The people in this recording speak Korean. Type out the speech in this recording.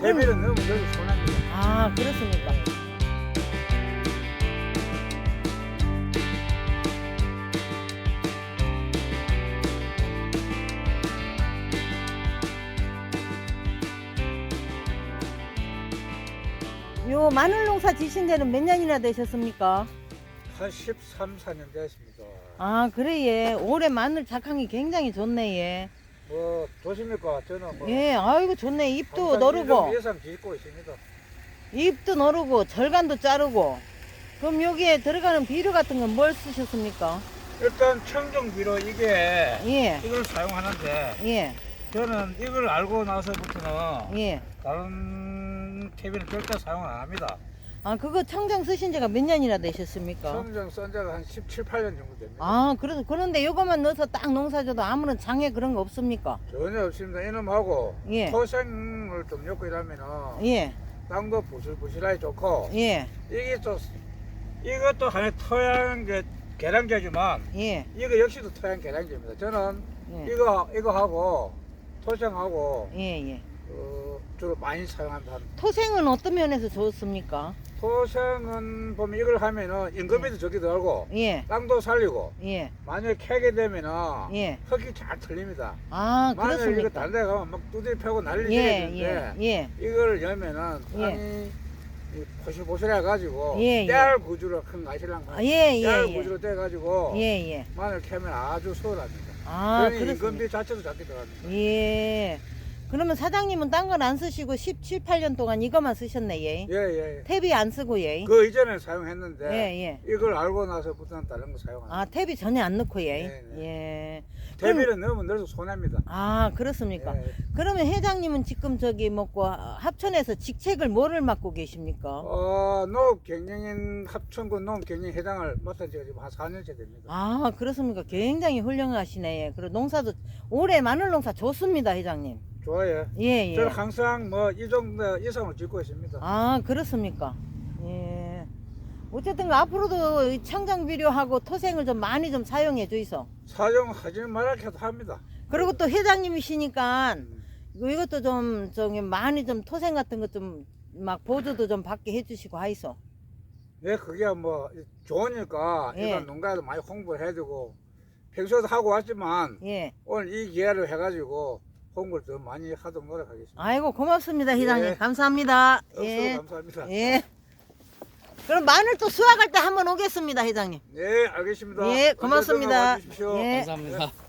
대비는 너무 너무 손합니다. 아 그렇습니까? 요 마늘 농사 지신 데는 몇 년이나 되셨습니까? 한 13, 4년 됐습니다. 아 그래 예 올해 마늘 작황이 굉장히 좋네 예. 뭐 좋습니까? 저는 뭐 예 아이고 좋네 잎도 항상 너르고 예상 짓고 있습니다. 잎도 너르고 절간도 자르고 그럼 여기에 들어가는 비료 같은 건 뭘 쓰셨습니까? 일단 청정비로 이게 예 이걸 사용하는데 예, 저는 이걸 알고 나서부터는 예. 다른 캐비는 절대 사용 안 합니다. 아, 그거 청정 쓰신 지가 몇 년이나 되셨습니까? 청정 쓴 지가 한 17, 8년 정도 됩니다. 아, 그래도, 그런데 이것만 넣어서 딱 농사져도 아무런 장애 그런 거 없습니까? 전혀 없습니다. 이놈하고 예. 토생을 좀 넣고 이러면은 예, 땅도 부실부실하게 좋고 예, 이게 또 이것도 하나의 토양 그 계량제지만 예, 이거 역시도 토양 계량제입니다. 저는 예, 이거 이거 하고 토생하고 예, 예. 어, 주로 많이 사용한다. 토생은 어떤 면에서 좋습니까? 토생은 보면 이걸 하면은 임금비도 적게 들고 예, 땅도 살리고 예, 만약에 캐게 되면은 예. 흙이 잘 틀립니다. 아, 만약에 이거 그렇습니까? 다른 데 가면 막 두드려 패고 난리 예, 예, 예. 이걸 열면은 예. 땅이 이 포실포실해 가지고 예, 예. 떼알 구주로 큰 가시랑 아, 예, 떼알 예, 예. 구주로 떼 가지고 예, 예. 마늘 캐면 아주 수월합니다. 아, 그러니 그렇습니까? 임금비 자체도 작게 들어갑니다. 예. 그러면 사장님은 딴 건 안 쓰시고 17, 8년 동안 이것만 쓰셨네, 예. 예, 예. 탭이 안 쓰고, 예. 그 이전에 사용했는데 예, 예. 이걸 알고 나서부터는 다른 거 사용 안 해요. 아, 탭이 전혀 안 넣고, 예. 네, 예. 대비를 넣으면 넣을수록 손해입니다. 아, 그렇습니까? 예. 그러면 회장님은 지금 저기 뭐고 합천에서 직책을 뭐를 맡고 계십니까? 어, 농업 경영인 합천군 농업 경영 회장을 맡은 지가 지금 한 4년째 됩니다. 아, 그렇습니까? 굉장히 훌륭하시네. 예. 그리고 농사도 올해 마늘 농사 좋습니다, 회장님. 좋아요. 예, 예. 저는 항상 뭐 이 정도 이상을 짓고 있습니다. 아, 그렇습니까? 예. 어쨌든 앞으로도 이 청정 비료하고 토생을 좀 많이 좀 사용해 주이소. 사용하지 말아도 합니다. 그리고 또 회장님이시니까 음. 이것도 좀 저기 많이 좀 토생 같은 거좀막 보조도 좀 받게 해주시고 하이소. 네, 그게 뭐 좋으니까 예. 일반 농가에도 많이 홍보를 해주고 평소에도 하고 왔지만 예. 오늘 이 기회를 해가지고 홍보를 더 많이 하도록 노력하겠습니다. 아이고 고맙습니다 회장님. 예. 감사합니다. 억수로 예. 감사합니다. 예. 그럼 마늘 또 수확할 때 한번 오겠습니다 회장님. 네, 알겠습니다. 예, 고맙습니다. 언제든 와주십시오. 예. 감사합니다.